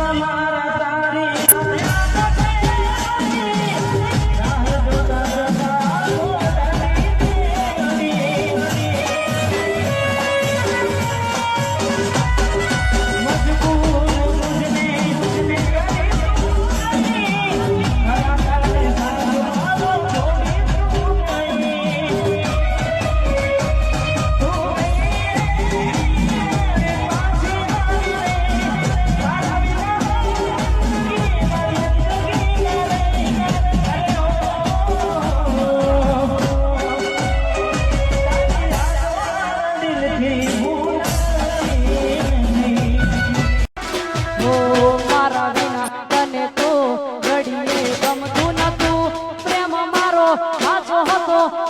મારા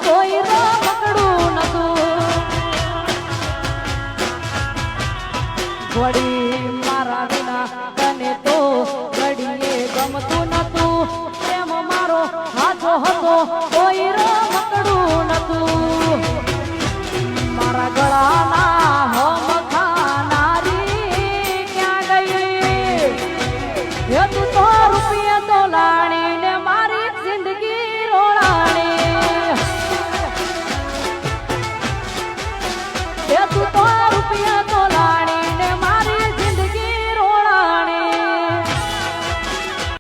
કોઈ રમકડું નતું. મારા વિના તને તો ઘડીએ ગમતું નતું. પ્રેમ મારો સાચો હતો, કોઈ રમકડું નતું. મારા ગળાના રોળાણી હે તું તો